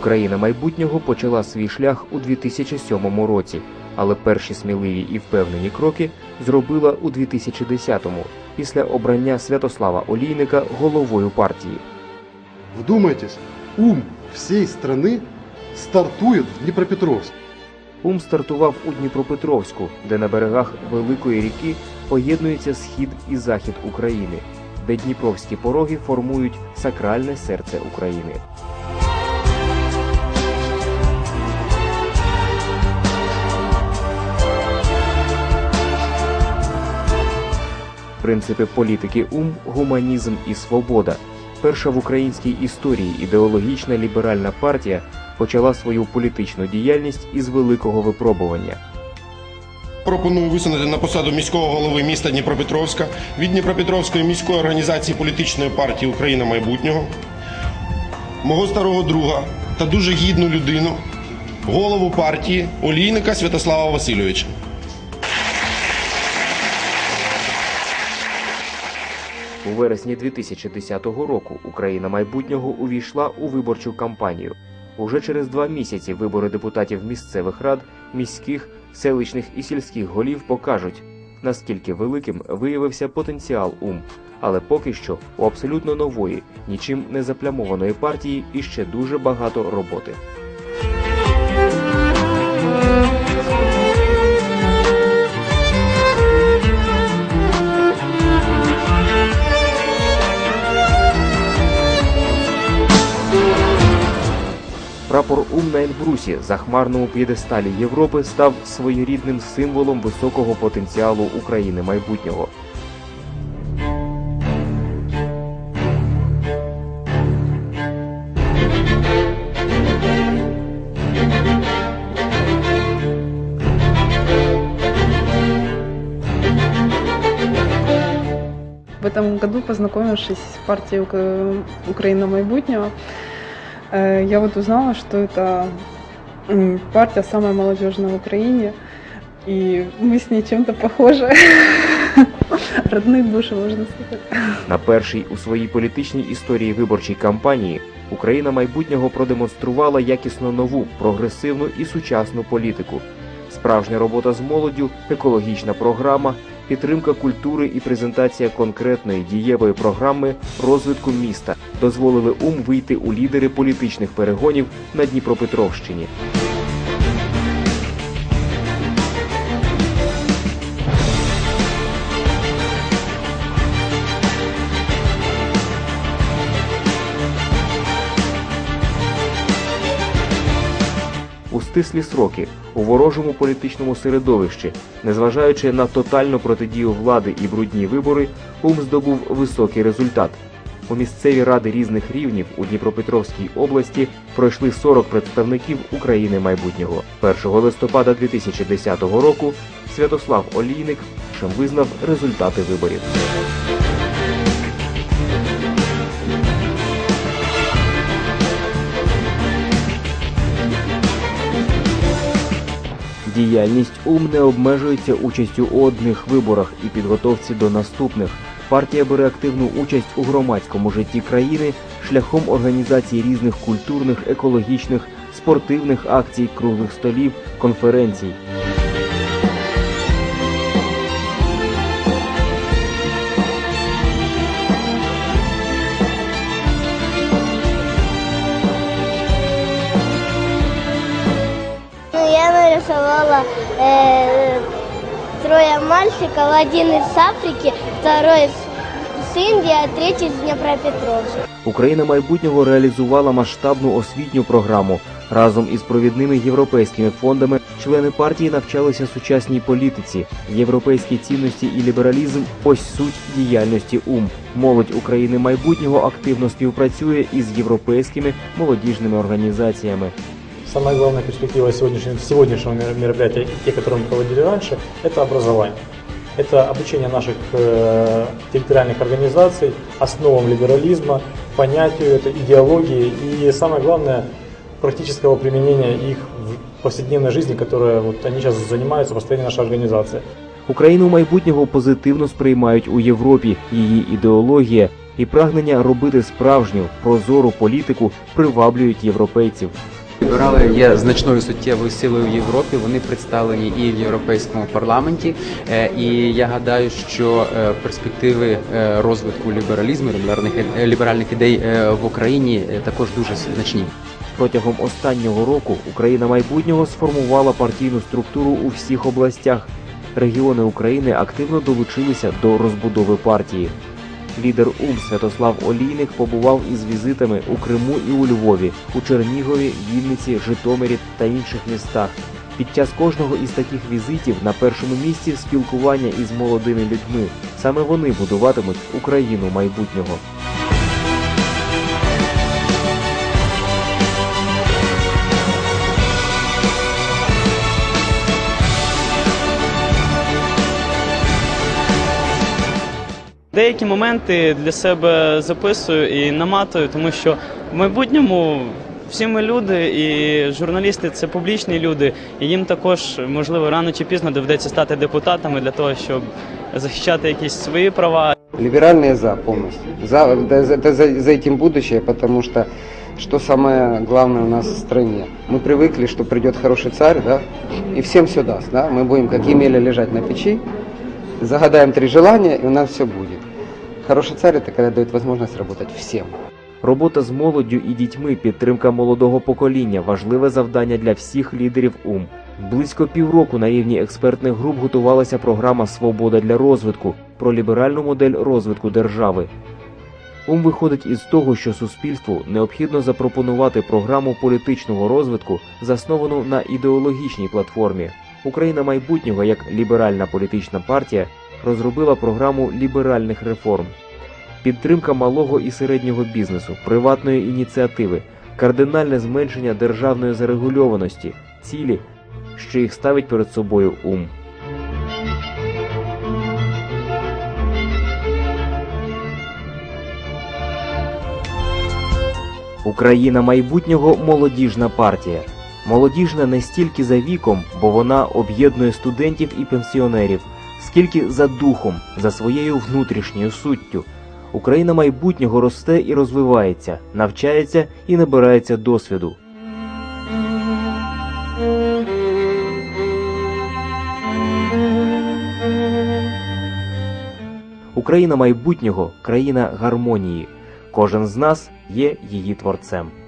Україна майбутнього почала свій шлях у 2007 році, але перші сміливі і впевнені кроки зробила у 2010-му, після обрання Святослава Олійника головою партії. Вдумайтесь, ум всей страны стартует в Днепропетровск. Ум стартував у Дніпропетровську, де на берегах Великої ріки поєднується схід і захід України, де дніпровські пороги формують сакральне серце України. Принципи політики ум, гуманізм і свобода. Перша в українській історії ідеологічна ліберальна партія почала свою політичну діяльність із великого випробування. Пропоную висунути на посаду міського голови міста Дніпропетровська від Дніпропетровської міської організації політичної партії Україна майбутнього, мого старого друга та дуже гідну людину, голову партії Олійника Святослава Васильовича. У вересні 2010 року Україна майбутнього увійшла у виборчу кампанію. Уже через два місяці вибори депутатів місцевих рад, міських, селищних і сільських голів покажуть, наскільки великим виявився потенціал ум. Але поки що у абсолютно нової, нічим не заплямованої партії іще дуже багато роботи. Прапор ум на Ельбрусі, захмарному п'єдесталі Європи, став своєрідним символом високого потенціалу України майбутнього. В этом году, познакомившись с партией Украина майбутнего, э, я вот узнала, что это м, партия самая молодежная в Украине, и мы с ней чем-то похожи. Родные души, можно сказать. На першій у своїй політичній історії виборчій кампанії Україна майбутнього продемонструвала якісно нову, прогресивну і сучасну політику. Справжня робота з молоддю, екологічна програма, підтримка культури і презентація конкретної дієвої програми розвитку міста дозволили ум вийти у лідери політичних перегонів на Дніпропетровщині. Стислі сроки у ворожому політичному середовищі, незважаючи на тотальну протидію влади і брудні вибори, ум здобув високий результат. У місцеві ради різних рівнів у Дніпропетровській області пройшли 40 представників України майбутнього. 1 листопада 2010 року Святослав Олійник чим визнав результати виборів. Діяльність ум не обмежується участю у одних виборах і підготовці до наступних. Партія бере активну участь у громадському житті країни шляхом організації різних культурних, екологічних, спортивних акцій, круглих столів, конференцій. Э, трое мальчиков, один из Африки, второй с Индии, а третий с Днепропетровска. Україна майбутнього реалізувала масштабну освітню програму. Разом із провідними європейськими фондами члени партії навчалися сучасній політиці, європейські цінності і лібералізм ось суть діяльності ум. Молодь України майбутнього активно співпрацює із європейськими молодіжними організаціями. Самая главная перспектива сегодняшнего, сегодняшнего мер- мероприятия, и те, которые мы проводили раньше, это образование. Это обучение наших э, территориальных организаций основам либерализма, понятию этой идеологии и, самое главное, практического применения их в повседневной жизни, которая вот они сейчас занимаются, постоянно наша организация. Україну майбутнього позитивно сприймають у Європі. Її ідеологія, і прагнення робити справжню прозору політику приваблюють європейців. Ліберали є значною суттєвою силою в Європі. Вони представлені і в європейському парламенті. Е, І я гадаю, що е, перспективи е, розвитку лібералізму, ліберальних ліберальних ідей в Україні також дуже значні. Протягом останнього року Україна майбутнього сформувала партійну структуру у всіх областях. Регіони України активно долучилися до розбудови партії. Лідер УМ Святослав Олійник побував із візитами у Криму і у Львові, у Чернігові, Вінниці, Житомирі та інших містах. Під час кожного із таких візитів на першому місці спілкування із молодими людьми. Саме вони будуватимуть Україну майбутнього. Деякі моменти для себе записую і наматую, тому що в майбутньому всі ми люди, і журналісти це публічні люди, і їм також можливо рано чи пізно доведеться стати депутатами для того, щоб захищати якісь свої права. Либеральные за полностью. За, да, за, да, за, за этим будущее, потому что что самое главное у нас в стране? Мы привыкли, что придет хороший царь, да, и всем все даст, да. Мы будем как Емеля лежать на печи, загадаем три желания, и у нас все будет. Хороший царь это когда дает возможность работать всем. Робота з молоддю і дітьми, підтримка молодого покоління важливе завдання для всіх лідерів УМ. Близько півроку на рівні експертних груп готувалася програма Свобода для розвитку про ліберальну модель розвитку держави. УМ виходить із того, що суспільству необхідно запропонувати програму політичного розвитку, засновану на ідеологічній платформі. Україна майбутнього як ліберальна політична партія розробила програму ліберальних реформ. Підтримка малого і середнього бізнесу, приватної ініціативи, кардинальне зменшення державної зарегульованості, цілі, що їх ставить перед собою ум. Україна майбутнього молодіжна партія. Молодіжна не стільки за віком, бо вона об'єднує студентів і пенсіонерів, скільки за духом, за своєю внутрішньою суттю. Україна майбутнього росте і розвивається, навчається і набирається досвіду. Україна майбутнього країна гармонії. Кожен з нас є її творцем.